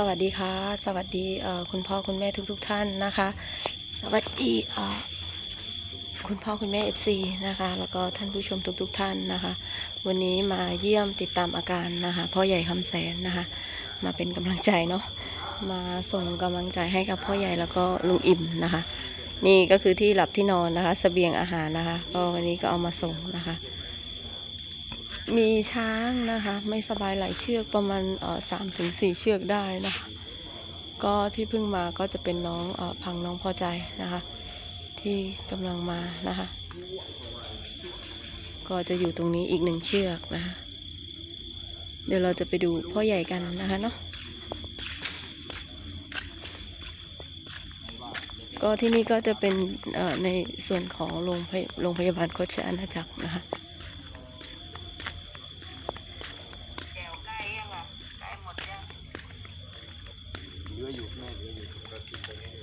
สวัสดีค่ะ สวัสดีคุณพ่อคุณแม่ทุกๆทท่านนะคะ สวัสดีคุณพ่อคุณแม่เอฟซีนะคะ แล้วก็ท่านผู้ชมทุกๆทท่านนะคะ วันนี้มาเยี่ยมติดตามอาการนะคะ พ่อใหญ่คำแสนนะคะ มาเป็นกำลังใจเนาะมาส่งกำลังใจให้กับพ่อใหญ่แล้วก็ลุงอิ่มนะคะ นี่ก็คือที่หลับที่นอนนะคะเสบียงอาหารนะคะ ก็วันนี้ก็เอามาส่งนะคะ มีช้างนะคะ ไม่สบายหลายเชือกประมาณสามถึงสี่เชือกได้นะคะ ก็ที่เพิ่งมาก็จะเป็นน้องอพังน้องพอใจนะคะ ที่กำลังมานะคะ ก็จะอยู่ตรงนี้อีกหนึ่งเชือกนะคะ เดี๋ยวเราจะไปดูพ่อใหญ่กันนะคะเนาะก็ที่นี่ก็จะเป็นในส่วนของโรงพยโรงพยาบาลโคชอาณาจักรนะคะ เหลื ออยู่แม่เหลืออยู่ก็กินไปเรื่อย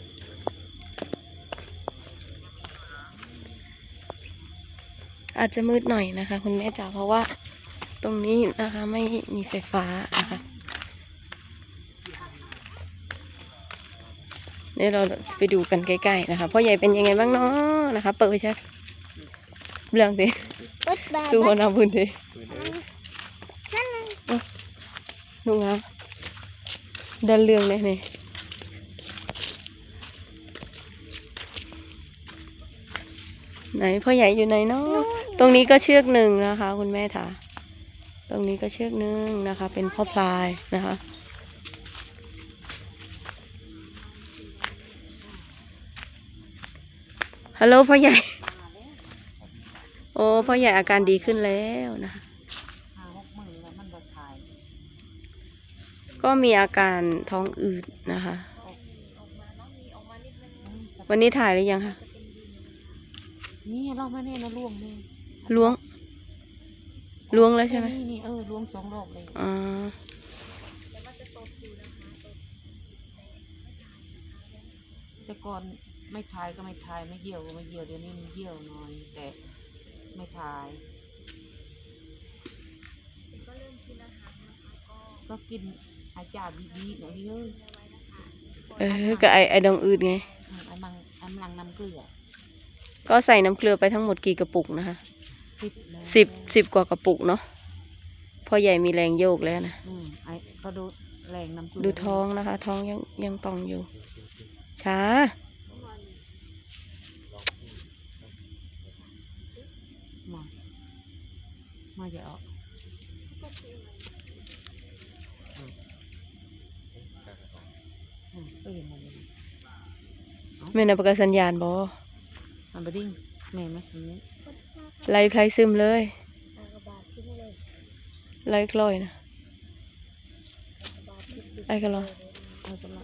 อาจจะมืดหน่อยนะคะ คุณแม่จ๋าเพราะว่าตรงนี้นะคะไม่มีไฟฟ้านะคะเดี๋ยวเราไปดูกันใกล้ๆนะคะพ่อใหญ่เป็นยังไงบ้างเนาะนะคะ เปิดไปใช่เรื่องสิ Bất bà สู้คนเอาบุญดิๆคือเด้อลุงอะเดินเรื่องเลยนี่ ไหนพ่อใหญ่อยู่ไหนเนาะตรงนี้ก็เชือกหนึ่งนะคะ คุณแม่ค่ะตรงนี้ก็เชือกหนึ่งนะคะ เป็นพ่อพลายนะคะ ฮัลโหลพ่อใหญ่ โอ้พ่อใหญ่อาการดีขึ้นแล้วนะคะหาหกหมื่นแล้วมันบ่ทายก็มีอาการท้องอืดนะคะ วันนี้ถ่ายหรือยังคะ นี่เรามาเนี่ยนะล่วงนี่ล้วง ล้วงแล้วใช่ไหมนี่นี่เออล่วงสองรอบเลยอ๋อแต่ก่อนไม่ทายก็ไม่ทายไม่เยี่ยวก็ไม่เยี่ยวเดี๋ยวนี้มันเยี่ยวหน่อย แต่ไม่ทาย ก็กินอาจารย์ดีๆหน่อยเฮ้ยเออก็ไอไอดองอืดไงอืมไอ้มังไอ้มังน้ำเกลือ ก็ใส่น้ำเกลือไปทั้งหมดกี่กระปุกนะคะสิบแล้วสิบสิบกว่ากระปุกเนาะพ่อใหญ่มีแรงโยกแล้วนะอืมไอ้ก็ดูแรงน้ำเกลือดูท้องนะคะ ท้องยังยังป่องอยู่ช้ามามาจะเอาอืมก็เห็นมันเลยแม่นประกาศสัญญาณบอ มันไปดิ้งแม่ไหมอันนี้ไล่ไพลซึมเลยไล่กล้อยนะไล่ก็รอเอาไปละ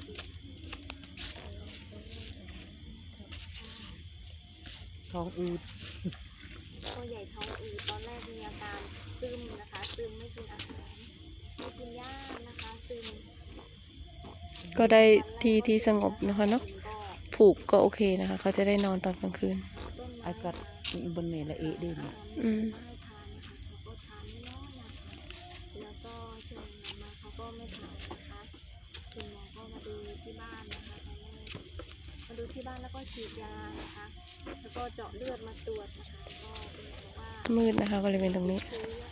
ท้องอืดตัวใหญ่ท้องอืดตอนแรกมีอาการซึมนะคะซึมไม่กินอาหารไม่กินหญ้านะคะซึมก็ได้ที่ที่สงบนะคะเนาะก็ ผูกก็โอเคนะคะ เขาจะได้นอนตอนกลางคืนต้นไอ้กัดบนเนละเอะด้วยเนี่ยอืมให้ทานนะคะเขาก็ทานไม่น้อยนะคะแล้วก็ช่วงนั้นมาเขาก็ไม่ทานนะคะคุณหมอก็มาดูที่บ้านนะคะตอนแรกมาดูที่บ้านแล้วก็ฉีดยานะคะ แล้วก็เจาะเลือดมาตรวจนะคะ ก็เป็นบอกว่ามืดนะคะบริเวณตรงนี้เชื้อ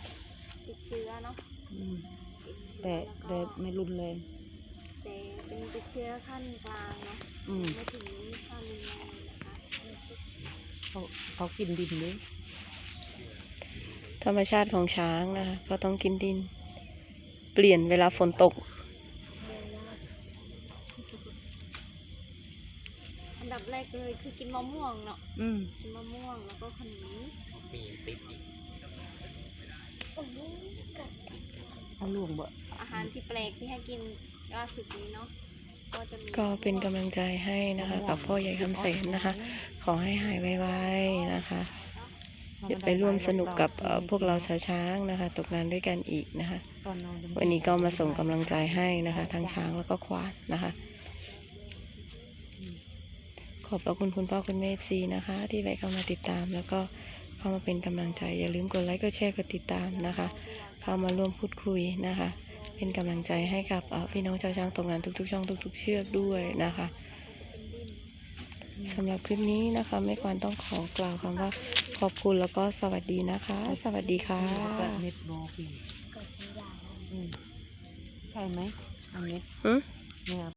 ติดเชื้อเนาะอืมแต่แต่ไม่รุนแรงแต่ เป็นติดเชื้อขั้นกลางเนาะอืม ไม่ถึงขั้นรุนแรงนะคะเขาเขากินดินเลยธรรมชาติของช้างนะคะก็ต้องกินดิน เปลี่ยนเวลาฝนตกอันดับแรกเลยคือกินมะม่วงเนาะอืมกินมะม่วงแล้วก็ขนมปีติดอีกเอาล่วงบ่อาหารที่แปลกที่ให้กินล่าสุดนี้เนาะ ก็จะมีก็เป็นกำลังใจให้นะคะ กับพ่อใหญ่คำแสนนะคะ ขอให้หายไวๆนะคะจะไปร่วมสนุกกับเอ่อพวกเราชาวช้างนะคะ ตกงานด้วยกันอีกนะคะตอนนอนวันนี้ก็มาส่งกำลังใจให้นะคะ ทั้งช้างแล้วก็ควานนะคะ ขอบพระคุณคุณพ่อคุณแม่ซีนะคะ ที่แวะเข้ามาติดตาม แล้วก็เข้ามาเป็นกำลังใจ อย่าลืมกดไลค์กดแชร์กดติดตามนะคะ เข้ามาร่วมพูดคุยนะคะ เป็นกำลังใจให้กับเอ่อพี่น้องชาวช้างตกงานทุกๆ ช่องทุก ๆ เชือกด้วยนะคะสำหรับคลิปนี้นะคะไม่ควรต้องขอกล่าวคำว่าขอบคุณแล้วก็สวัสดีนะคะ สวัสดีค่ะแบบเม็ดโลปีอืมใช่ไหมอันเม็ดหืมเนี่ย